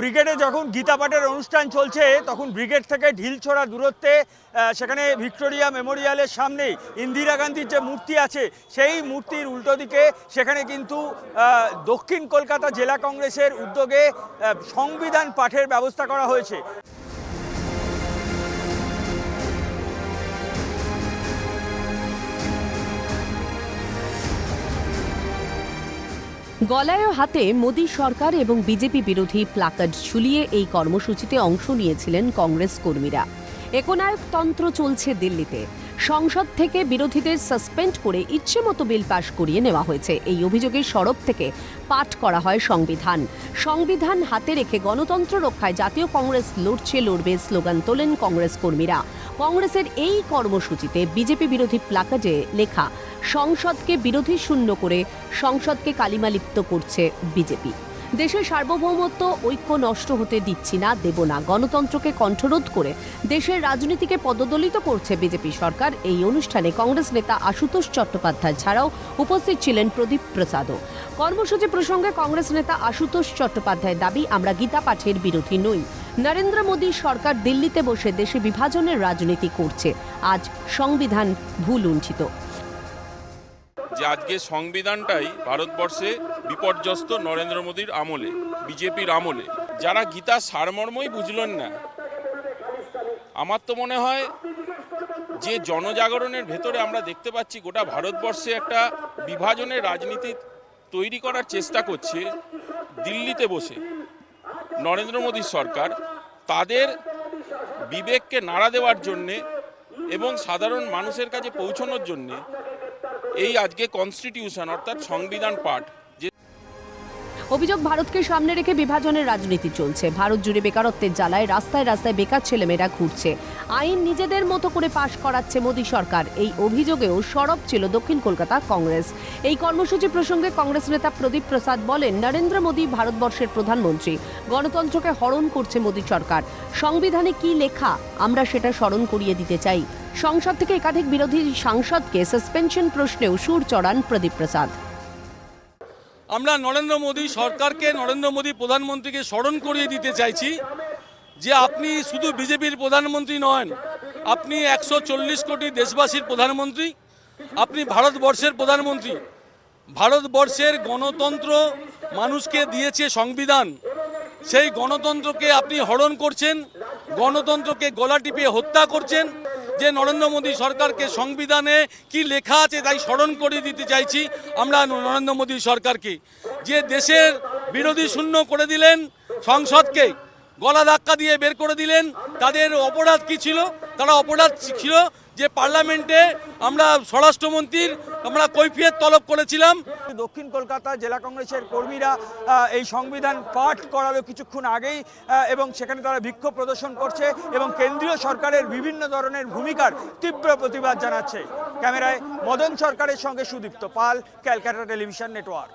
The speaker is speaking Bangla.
ব্রিগেডে যখন গীতা পাঠের অনুষ্ঠান চলছে, তখন ব্রিগেড থেকে ঢিলছড়া দূরত্বে সেখানে ভিক্টোরিয়া মেমোরিয়ালের সামনে ইন্দিরা গান্ধীর যে মূর্তি আছে, সেই মূর্তির উল্টো দিকে সেখানে কিন্তু দক্ষিণ কলকাতা জেলা কংগ্রেসের উদ্যোগে সংবিধান পাঠের ব্যবস্থা করা হয়েছে। গলায় হাতে মোদী সরকার এবং বিজেপি বিরোধী প্লাকার্ড ঝুলিয়ে এই কর্মসূচিতে অংশ নিয়েছিলেন কংগ্রেস কর্মীরা। একনায়কতন্ত্র চলছে দিল্লিতে। সংসদ থেকে বিরোধীদের সাসপেন্ড করে ইচ্ছে মতো বিল পাশ করিয়ে নেওয়া হয়েছে। এই অভিযোগের সরব থেকে পাঠ করা হয় সংবিধান। সংবিধান হাতে রেখে গণতন্ত্র রক্ষায় জাতীয় কংগ্রেস লড়ছে, লড়বে স্লোগান তোলেন কংগ্রেস কর্মীরা। কংগ্রেসের এই কর্মসূচিতে বিজেপি বিরোধী প্লাকাজে লেখা, সংসদকে বিরোধী শূন্য করে সংসদকে কালিমালিপ্ত করছে বিজেপি। দেশের সার্বভৌমত্ব, ঐক্য নষ্ট হতে দিচ্ছি না, দেব না। গণতন্ত্রকে কণ্ঠরোধ করে দেশের রাজনীতিকে পদদলিত করছে বিজেপি সরকার। এই অনুষ্ঠানে কংগ্রেস নেতা আশুতোষ চট্টোপাধ্যায় ছাড়াও উপস্থিত ছিলেন প্রদীপ প্রসাদও। কর্মসূচি প্রসঙ্গে কংগ্রেস নেতা আশুতোষ চট্টোপাধ্যায়ের দাবি, আমরা গীতা পাঠের বিরোধী নই। নরেন্দ্র মোদী সরকার দিল্লিতে বসে দেশে বিভাজনের রাজনীতি করছে। আজ সংবিধান ভুল উঞ্চিত যে আজকে সংবিধানটাই ভারতবর্ষে বিপর্যস্ত নরেন্দ্র মোদীর আমলে, বিজেপির আমলে। যারা গীতার সারমর্মই বুঝলেন না, আমার তো মনে হয় যে জনজাগরণের ভেতরে আমরা দেখতে পাচ্ছি গোটা ভারতবর্ষে একটা বিভাজনের রাজনীতি তৈরি করার চেষ্টা করছে দিল্লিতে বসে নরেন্দ্র মোদী সরকার। তাদের বিবেককে নাড়া দেওয়ার জন্যে এবং সাধারণ মানুষের কাছে পৌঁছানোর জন্যে এই আজকে কনস্টিটিউশন অর্থাৎ সংবিধান পাঠ অভিযোগ ভারতকে সামনে রেখে বিভাজনের রাজনীতি চলছে। ভারত জুড়ে বেকারত্বের জ্বালায় রাস্তায় রাস্তায় বেকার ছেলেমেয়েরা ঘুরছে। আইন নিজেদের মতো করে পাশ করাচ্ছে মোদী সরকার। এই অভিযোগেও সরব ছিল দক্ষিণ কলকাতা কংগ্রেস। এই কর্মসূচি প্রসঙ্গে কংগ্রেস নেতা প্রদীপ প্রসাদ বলেন, নরেন্দ্র মোদী ভারতবর্ষের প্রধানমন্ত্রী। গণতন্ত্রকে হরণ করছে মোদী সরকার। সংবিধানে কি লেখা, আমরা সেটা স্মরণ করিয়ে দিতে চাই। সংসদ থেকে একাধিক বিরোধী সাংসদকে সাসপেনশন প্রশ্নেও সুর চড়ান প্রদীপ প্রসাদ। আমরা নরেন্দ্র মোদী সরকারকে, নরেন্দ্র মোদী প্রধানমন্ত্রীকে স্মরণ করিয়ে দিতে চাইছি। যে আপনি শুধু বিজেপির প্রধানমন্ত্রী নন, আপনি একশো চল্লিশ কোটি দেশবাসীর প্রধানমন্ত্রী, আপনি ভারতবর্ষের প্রধানমন্ত্রী। ভারতবর্ষের গণতন্ত্র মানুষকে দিয়েছে সংবিধান। সেই গণতন্ত্রকে আপনি হরণ করছেন, গণতন্ত্রকে গলা টিপে হত্যা করছেন। যে নরেন্দ্র মোদী সরকারকে সংবিধানে কি লেখা আছে তাই স্মরণ করে দিতে চাইছি আমরা নরেন্দ্র মোদী সরকারকে। যে দেশের বিরোধী শূন্য করে দিলেন সংসদকে গলা ধাক্কা দিয়ে বের করে দিলেন। তাদের অপরাধ কি ছিল? তারা অপরাধ ছিল যে পার্লামেন্টে আমরা স্বরাষ্ট্রমন্ত্রীর আমরা কৈফিয়ত তলব করেছিলাম। দক্ষিণ কলকাতা জেলা কংগ্রেসের কর্মীরা এই সংবিধান পাঠ করালো কিছুক্ষণ আগেই এবং সেখানে তারা বিক্ষোভ প্রদর্শন করছে এবং কেন্দ্রীয় সরকারের বিভিন্ন ধরনের ভূমিকার তীব্র প্রতিবাদ জানাচ্ছে। ক্যামেরায় মদন সরকারের সঙ্গে সুদীপ্ত পাল, ক্যালকাটা টেলিভিশন নেটওয়ার্ক।